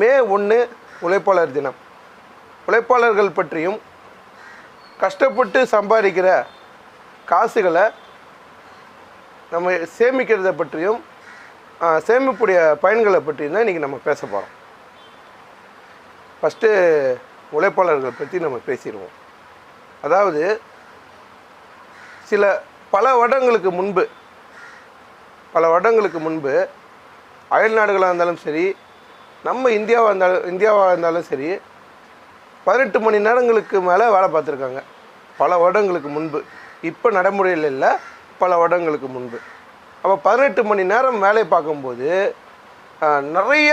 மே ஒன்று உழைப்பாளர் தினம். உழைப்பாளர்கள் பற்றியும் கஷ்டப்பட்டு சம்பாதிக்கிற காசுகளை நம்ம சேமிக்கிறத பற்றியும் சேமிப்புடைய பயன்களை பற்றியும் தான் இன்றைக்கி நம்ம பேச போகிறோம் ஃபஸ்ட்டு உழைப்பாளர்கள் பற்றி நம்ம பேசிடுவோம். அதாவது சில பல வருடங்களுக்கு முன்பு பல வருடங்களுக்கு முன்பு அயல் நாடுகளாக இருந்தாலும் சரி நம்ம இந்தியாவாக இருந்தாலும் இந்தியாவாக இருந்தாலும் சரி பதினெட்டு மணி நேரங்களுக்கு மேலே வேலை பார்த்துருக்காங்க. பல வருடங்களுக்கு முன்பு. இப்போ நடைமுறையில் இல்லை பல வருடங்களுக்கு முன்பு. அப்போ பதினெட்டு மணி நேரம் வேலை பார்க்கும்போது நிறைய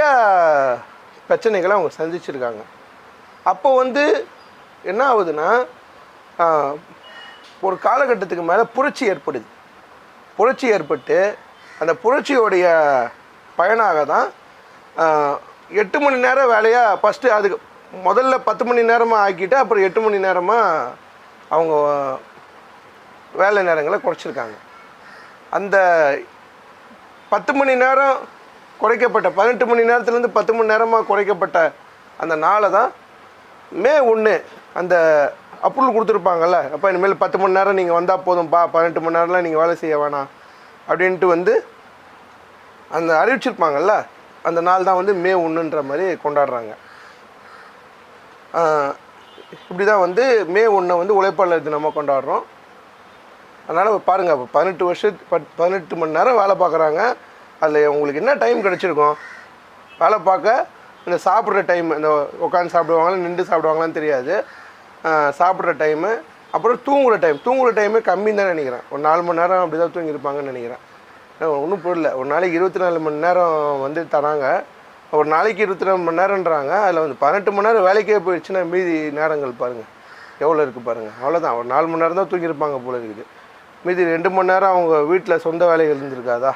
பிரச்சனைகளை அவங்க சந்திச்சிருக்காங்க. அப்போ வந்து என்ன ஆகுதுன்னா ஒரு காலகட்டத்துக்கு மேலே புரட்சி ஏற்படுது. புரட்சி ஏற்பட்டு அந்த புரட்சியோடைய பயனாக தான் எட்டு மணி நேரம் வேலையாக ஃபஸ்ட்டு அதுக்கு முதல்ல பத்து மணி நேரமாக ஆக்கிட்டு அப்புறம் எட்டு மணி நேரமாக அவங்க வேலை நேரங்களை குறைச்சிருக்காங்க. அந்த பத்து மணி நேரம் குறைக்கப்பட்ட பதினெட்டு மணி நேரத்துலேருந்து பத்து மணி நேரமாக குறைக்கப்பட்ட அந்த நாளை தான் மே ஒன்று அந்த அப்ரூவல் கொடுத்துருப்பாங்கல்ல. அப்போ இனிமேல் பத்து மணி நேரம் நீங்கள் வந்தால் போதும்ப்பா பதினெட்டு மணி நேரம்லாம் நீங்கள் வேலை செய்ய வேணாம் அப்படின்ட்டு வந்து அந்த அறிவிச்சிருப்பாங்கல்ல. அந்த நாள் தான் வந்து மே ஒன்றுன்ற மாதிரி கொண்டாடுறாங்க. இப்படி தான் வந்து மே ஒன்றை வந்து உழைப்பாளர் தினமாக கொண்டாடுறோம். அதனால் பாருங்கள் இப்போ பதினெட்டு வருஷத்து பத் பதினெட்டு மணி நேரம் வேலை பார்க்குறாங்க அதில் உங்களுக்கு என்ன டைம் கிடச்சிருக்கும்? வேலை பார்க்க இந்த சாப்பிட்ற டைம் இந்த உட்காந்து சாப்பிடுவாங்களா நின்று சாப்பிடுவாங்களான்னு தெரியாது. சாப்பிட்ற டைமு அப்புறம் தூங்குகிற டைம் தூங்குகிற டைமே கம்மின்னு தான் நினைக்கிறேன். ஒரு நாலு மணி நேரம் அப்படி தான் தூங்கியிருப்பாங்கன்னு நினைக்கிறேன். ஒன்றும் புரியல. ஒரு நாளைக்கு இருபத்தி நாலு மணி நேரம் வந்து தராங்க. ஒரு நாளைக்கு இருபத்தி நாலு மணி நேரம்ன்றாங்க. அதில் வந்து பதினெட்டு மணி நேரம் வேலைக்கே போயிடுச்சுன்னா மீதி நேரங்கள் பாருங்கள் எவ்வளோ இருக்குது பாருங்கள் அவ்வளோதான் ஒரு நாலு மணி நேரம் தான் தூங்கியிருப்பாங்க போல இருக்குது. மீதி ரெண்டு மணி நேரம் அவங்க வீட்டில் சொந்த வேலைகள் இருந்திருக்காதா?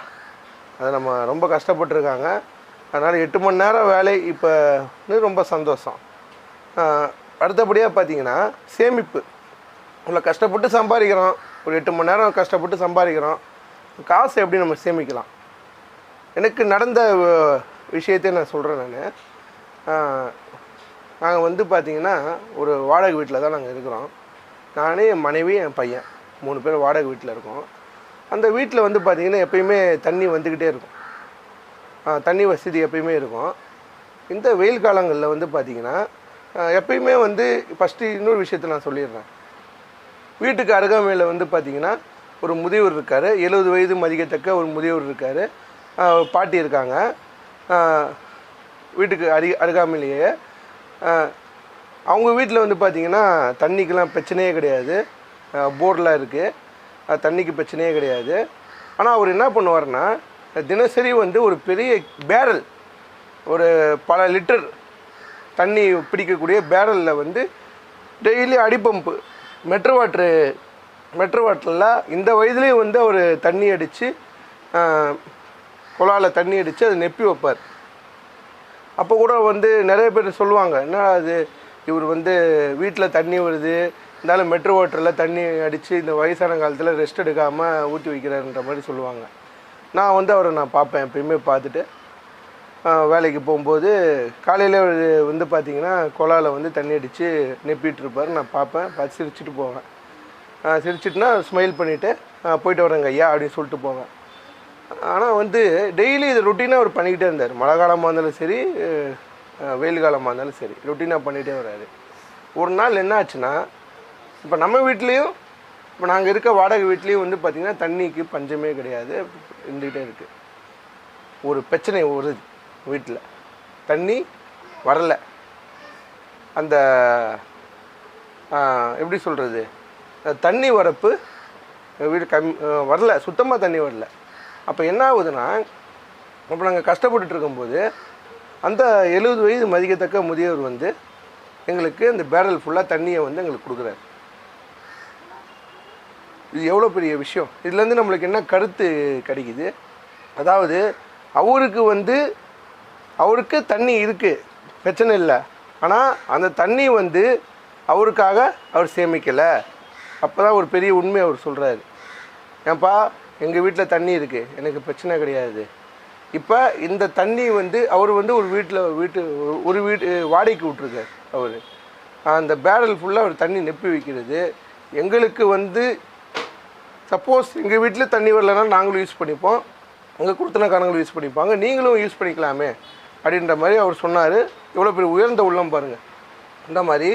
அது நம்ம ரொம்ப கஷ்டப்பட்டுருக்காங்க. அதனால் எட்டு மணி நேரம் வேலை இப்போ ரொம்ப சந்தோஷம். அடுத்தபடியாக பார்த்தீங்கன்னா சேமிப்பு. இவ்வளோ கஷ்டப்பட்டு சம்பாதிக்கிறோம். ஒரு எட்டு மணி நேரம் கஷ்டப்பட்டு சம்பாதிக்கிறோம். காசு எப்படி நம்ம சேமிக்கலாம்? எனக்கு நடந்த அஹ், விஷயத்தை நான் சொல்கிறேன் நான். நாங்கள் வந்து பார்த்திங்கன்னா ஒரு வாடகை வீட்டில் தான் நாங்கள் இருக்கிறோம். நானே என் மனைவி என் பையன். மூணு பேர் வாடகை வீட்டில் இருக்கோம். அந்த வீட்டில் வந்து பார்த்திங்கன்னா எப்பயுமே தண்ணி வந்துக்கிட்டே இருக்கும். தண்ணி வசதி எப்பயுமே இருக்கும். இந்த வெயில் காலங்களில் வந்து பார்த்திங்கன்னா எப்பயுமே வந்து ஃபஸ்ட்டு இன்னொரு விஷயத்தை நான் சொல்லிடுறேன். வீட்டுக்கு அருகாமையில் வந்து பார்த்திங்கன்னா ஒரு முதியவர் இருக்கார். எழுபது வயது மதிக்கத்தக்க ஒரு முதியவர் இருக்கார். பாட்டி இருக்காங்க. வீட்டுக்கு அருக அருகாமையிலேயே. அவங்க வீட்டில் வந்து பார்த்திங்கன்னா தண்ணிக்கெலாம் பிரச்சனையே கிடையாது. போர்லாம் இருக்குது தண்ணிக்கு பிரச்சனையே கிடையாது. ஆனால் அவர் என்ன பண்ணுவார்னா தினசரி வந்து ஒரு பெரிய பேரல் ஒரு பல லிட்டர் தண்ணி பிடிக்கக்கூடிய பேரலில் வந்து டெய்லி அடிப்பம்பு மெட்ரோ வாட்ரு மெட்ரோ வாட்டரில் இந்த வயதுலேயும் வந்து அவர் தண்ணி அடித்து குழாயில் தண்ணி அடித்து அதை நெப்பி வைப்பார். அப்போ கூட வந்து நிறைய பேர் சொல்லுவாங்க என்ன அது இவர் வந்து வீட்டில் தண்ணி வருது இருந்தாலும் மெட்ரோ வாட்டரில் தண்ணி அடித்து இந்த வயசான காலத்தில் ரெஸ்ட் எடுக்காமல் ஊற்றி வைக்கிறாருன்ற மாதிரி சொல்லுவாங்க. நான் வந்து அவரை நான் பார்ப்பேன் எப்பயுமே பார்த்துட்டு. வேலைக்கு போகும்போது காலையில் வந்து பார்த்திங்கன்னா குழாயில் வந்து தண்ணி அடித்து நெப்பிட்டு இருப்பார். நான் பார்ப்பேன் பார்த்து சிரிச்சிட்டு போவேன். சிரிச்சிட்டுனா ஸ்மைல் பண்ணிவிட்டு போயிட்டு வரேங்க ஐயா அப்படின்னு சொல்லிட்டு போவேன். ஆனால் வந்து டெய்லி இது ருட்டீனாக அவர் பண்ணிக்கிட்டே இருந்தார். மழை காலமாக இருந்தாலும் சரி வெயில் காலமாக இருந்தாலும் சரி ருட்டீனாக பண்ணிகிட்டே வர்றாரு ஒரு நாள் என்ன ஆச்சுன்னா இப்போ நம்ம வீட்லேயும் இப்போ நாங்கள் இருக்க வாடகை வீட்லேயும் வந்து பார்த்திங்கன்னா தண்ணிக்கு பஞ்சமே கிடையாது இருந்துக்கிட்டே இருக்குது ஒரு பிரச்சனை வருது வீட்டில் தண்ணி வரலை. அந்த எப்படி சொல்கிறது தண்ணி வரப்பு வீடு கம் வரல சுத்தமாக தண்ணி வரல. அப்போ என்ன ஆகுதுன்னா இப்போ நாங்கள் கஷ்டப்பட்டுட்டு இருக்கும்போது அந்த எழுபது வயது மதிக்கத்தக்க முதியவர் வந்து எங்களுக்கு அந்த பேரல் ஃபுல்லாக தண்ணியை வந்து எங்களுக்கு கொடுக்குறாரு. இது எவ்வளோ பெரிய விஷயம்? இதுலேருந்து நம்மளுக்கு என்ன கருத்து கிடைக்குது? அதாவது அவருக்கு வந்து அவருக்கு தண்ணி இருக்குது பிரச்சனை இல்லை. ஆனால் அந்த தண்ணி வந்து அவருக்காக அவர் சேமிக்கலை. அப்போ தான் ஒரு பெரிய உண்மை அவர் சொல்கிறாரு ஏன்ப்பா எங்கள் வீட்டில் தண்ணி இருக்குது எனக்கு பிரச்சனை கிடையாது. இப்போ இந்த தண்ணி வந்து அவர் வந்து ஒரு வீட்டில் வீட்டு ஒரு வீடு வாடகைக்கு விட்ருக்கார் அவர். அந்த பேரல் ஃபுல்லாக அவர் தண்ணி நெப்பி வைக்கிறது. எங்களுக்கு வந்து சப்போஸ் எங்கள் வீட்டில் தண்ணி வரலன்னா நாங்களும் யூஸ் பண்ணிப்போம். எங்கள் குடுத்தனக்காரங்களும் யூஸ் பண்ணிப்பாங்க. நீங்களும் யூஸ் பண்ணிக்கலாமே அப்படின்ற மாதிரி அவர் சொன்னார். எவ்வளோ பெரிய உயர்ந்த உள்ளம் பாருங்கள் அந்த மாதிரி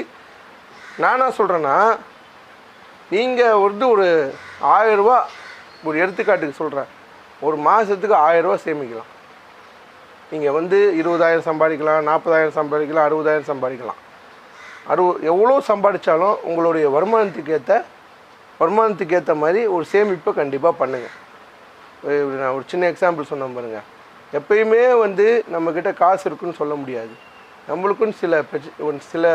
நான் என்ன சொல்கிறேன்னா நீங்கள் வந்து ஒரு ஆயரூபா ஒரு எடுத்துக்காட்டுக்கு சொல்கிறேன் ஒரு மாதத்துக்கு ஆயரூபா சேமிக்கலாம். நீங்கள் வந்து இருபதாயிரம் சம்பாதிக்கலாம் நாற்பதாயிரம் சம்பாதிக்கலாம் அறுபதாயிரம் சம்பாதிக்கலாம். அறுபது எவ்வளோ சம்பாதிச்சாலும் உங்களுடைய வருமானத்துக்கு ஏற்ற வருமானத்துக்கு ஏற்ற மாதிரி ஒரு சேமிப்பை கண்டிப்பாக பண்ணுங்கள் நான் ஒரு சின்ன எக்ஸாம்பிள் சொன்ன பாருங்க. எப்பயுமே வந்து நம்மக்கிட்ட காசு இருக்குன்னு சொல்ல முடியாது. நம்மளுக்குன்னு சில பிரச்ச சில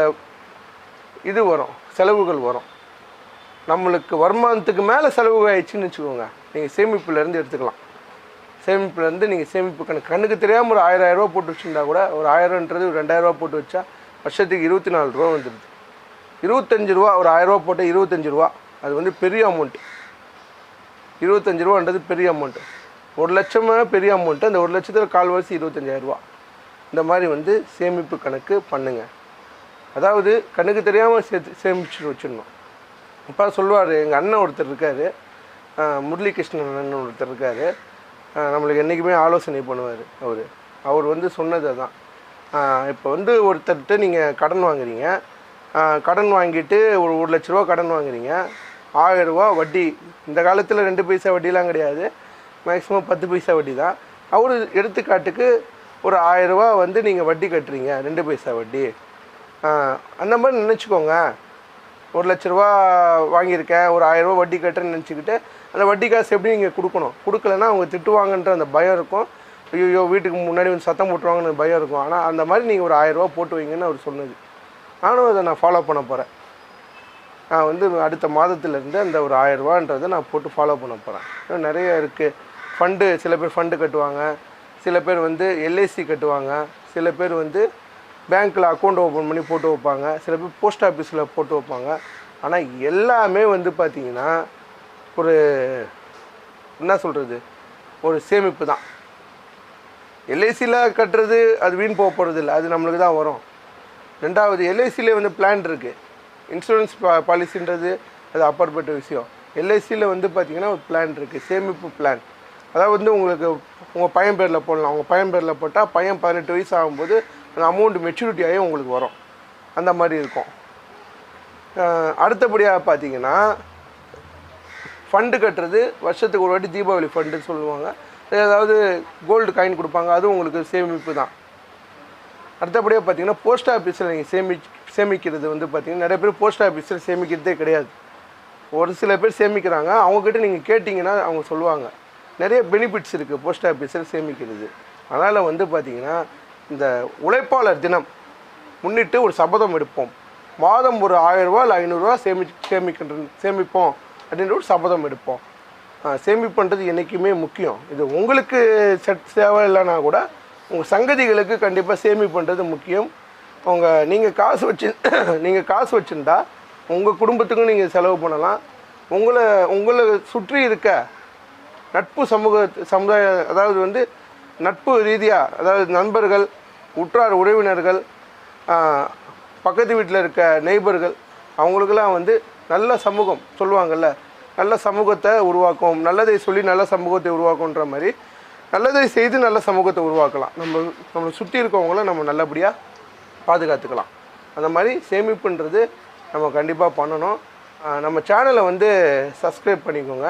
இது வரும் செலவுகள் வரும். நம்மளுக்கு வருமானத்துக்கு மேலே செலவு ஆயிடுச்சுன்னு வச்சுக்கோங்க. நீங்கள் சேமிப்புலேருந்து எடுத்துக்கலாம். சேமிப்புலேருந்து நீங்கள் சேமிப்பு கணக்கு கண்ணுக்கு தெரியாமல் ஒரு ஆயிரம் ரூபா போட்டு வச்சுருந்தா கூட ஒரு ஆயிரம்ன்றது ஒரு ரெண்டாயிரரூவா போட்டு வச்சா வருஷத்துக்கு இருபத்தி நாலு ரூபா வந்துடுது. இருபத்தஞ்சி ரூபா ஒரு ஆயிரம் ரூபா போட்டால் இருபத்தஞ்சி ரூபா. அது வந்து பெரிய அமௌண்ட்டு இருபத்தஞ்சு ரூபான்றது பெரிய அமௌண்ட்டு ஒரு லட்சமே பெரிய அமௌண்ட்டு அந்த ஒரு லட்சத்தில் கால்வாசி இருபத்தஞ்சாயிரம் ரூபா. இந்த மாதிரி வந்து சேமிப்பு கணக்கு பண்ணுங்கள் அதாவது கண்ணுக்கு தெரியாமல் சேர்த்து சேமிச்சு வச்சிடணும். அப்பா சொல்லுவார் எங்கள் அண்ணன் ஒருத்தர் இருக்கார். முரளிகிருஷ்ணன் அண்ணன் ஒருத்தர் இருக்கார். நம்மளுக்கு என்றைக்குமே ஆலோசனை பண்ணுவார் அவர். அவர் வந்து சொன்னது தான் இப்போ வந்து ஒருத்தர்கிட்ட நீங்கள் கடன் வாங்குறீங்க. கடன் வாங்கிட்டு ஒரு ஒரு லட்ச ரூபா கடன் வாங்குறீங்க. ஆயிரம் வட்டி. இந்த காலத்தில் ரெண்டு பைசா வட்டிலாம் கிடையாது. மேக்ஸிமம் பத்து பைசா வட்டி தான். அவர் எடுத்துக்காட்டுக்கு ஒரு ஆயிரம் வந்து நீங்கள் வட்டி கட்டுறீங்க ரெண்டு பைசா வட்டி. அந்த மாதிரி நினச்சிக்கோங்க. ஒரு லட்ச ரூபா வாங்கியிருக்கேன் ஒரு ஆயிரம் ரூபா வட்டி கட்டுறேன்னு நினச்சிக்கிட்டு அந்த வட்டி காசு எப்படி நீங்கள் கொடுக்கணும்? கொடுக்கலன்னா அவங்க திட்டுவாங்கன்ற அந்த பயம் இருக்கும். ஐயோ வீட்டுக்கு முன்னாடி வந்து சத்தம் போட்டுருவாங்கன்னு பயம் இருக்கும். ஆனால் அந்த மாதிரி நீங்கள் ஒரு ஆயிரம் ரூபா போட்டு வைங்கன்னு அவர் சொன்னது. நானும் அதை நான் ஃபாலோ பண்ண போகிறேன் நான் வந்து அடுத்த மாதத்துலேருந்து அந்த ஒரு ஆயிரரூபான்றதை நான் போட்டு ஃபாலோ பண்ண போகிறேன் இன்னும் நிறைய இருக்குது ஃபண்டு சில பேர் ஃபண்டு கட்டுவாங்க. சில பேர் வந்து எல்ஐசி கட்டுவாங்க. சில பேர் வந்து பேங்க்கில் அக்கௌண்ட் ஓப்பன் பண்ணி போட்டு வைப்பாங்க. சில பேர் போஸ்ட் ஆஃபீஸில் போட்டு வைப்பாங்க. ஆனால் எல்லாமே வந்து பார்த்திங்கன்னா ஒரு என்ன சொல்கிறது ஒரு சேமிப்பு தான். எல்ஐசியில் கட்டுறது அது வீண் போக போகிறது இல்லை அது நம்மளுக்கு தான் வரும். ரெண்டாவது எல்ஐசியிலே வந்து பிளான் இருக்குது இன்சூரன்ஸ் பா பாலிசின்றது அது அப்பாற்பட்ட விஷயம். எல்ஐசியில் வந்து பார்த்திங்கன்னா ஒரு பிளான் இருக்குது சேமிப்பு பிளான் அதாவது வந்து உங்களுக்கு உங்கள் பையன் பேரில் போடலாம். உங்கள் பையன் பேரில் போட்டால் பையன் பதினெட்டு வயசு ஆகும்போது அமௌண்ட் மெச்சூரிட்டி உங்களுக்கு வரும். அந்த மாதிரி இருக்கும். அடுத்தபடியாக பார்த்தீங்கன்னா ஃபண்டு கட்டுறது வருஷத்துக்கு ஒரு வாட்டி தீபாவளி ஃபண்டுன்னு சொல்லுவாங்க. ஏதாவது கோல்டு காயின் கொடுப்பாங்க அதுவும் உங்களுக்கு சேமிப்பு தான். அடுத்தபடியாக பார்த்தீங்கன்னா போஸ்ட் ஆஃபீஸில் நீங்கள் சேமி சேமிக்கிறது வந்து பார்த்தீங்கன்னா நிறைய பேர் போஸ்ட் ஆஃபீஸில் சேமிக்கிறதே கிடையாது. ஒரு சில பேர் சேமிக்கிறாங்க அவங்கக்கிட்ட நீங்கள் கேட்டிங்கன்னா அவங்க சொல்லுவாங்க. நிறைய பெனிஃபிட்ஸ் இருக்குது போஸ்ட் ஆஃபீஸில் சேமிக்கிறது. அதனால் வந்து பார்த்திங்கன்னா இந்த உழைப்பாளர் தினம் முன்னிட்டு ஒரு சபதம் எடுப்போம். மாதம் ஒரு ஆயிரரூவா இல்லை ஐநூறுரூவா சேமி சேமிக்கின்ற சேமிப்போம் அப்படின்ற ஒரு சபதம் எடுப்போம். சேமிப்புன்றது என்றைக்குமே முக்கியம். இது உங்களுக்கு செட் தேவை இல்லைன்னா கூட உங்கள் சங்கதிகளுக்கு கண்டிப்பாக சேமிப்புன்றது முக்கியம். உங்கள் நீங்கள் காசு வச்சு நீங்கள் காசு வச்சுருந்தா உங்கள் குடும்பத்துக்கும் நீங்கள் செலவு பண்ணலாம். உங்களை உங்களை சுற்றி இருக்க நட்பு சமூக சமுதாய அதாவது வந்து நட்பு ரீதியாக அதாவது நண்பர்கள் உற்றார் உறவினர்கள் பக்கத்து வீட்டில் இருக்க நெய்பர்கள் அவங்களுக்கெல்லாம் வந்து நல்ல சமூகம் சொல்லுவாங்கல்ல நல்ல சமூகத்தை உருவாக்கும் நல்லதை சொல்லி நல்ல சமூகத்தை உருவாக்குன்ற மாதிரி நல்லதை செய்து நல்ல சமூகத்தை உருவாக்கலாம். நம்ம நம்மளை சுற்றி இருக்கவங்கள நம்ம நல்லபடியாக பாதுகாத்துக்கலாம். அந்த மாதிரி சேமிப்புன்றது நம்ம கண்டிப்பாக பண்ணணும். நம்ம சேனலை வந்து சப்ஸ்கிரைப் பண்ணிக்கோங்க.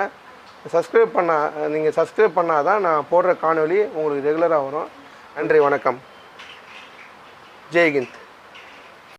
சப்ஸ்கிரைப் பண்ணால் நீங்கள் சப்ஸ்கிரைப் பண்ணால் தான் நான் போடுற காணொலி உங்களுக்கு ரெகுலராக வரும். நன்றி வணக்கம். जय हिंद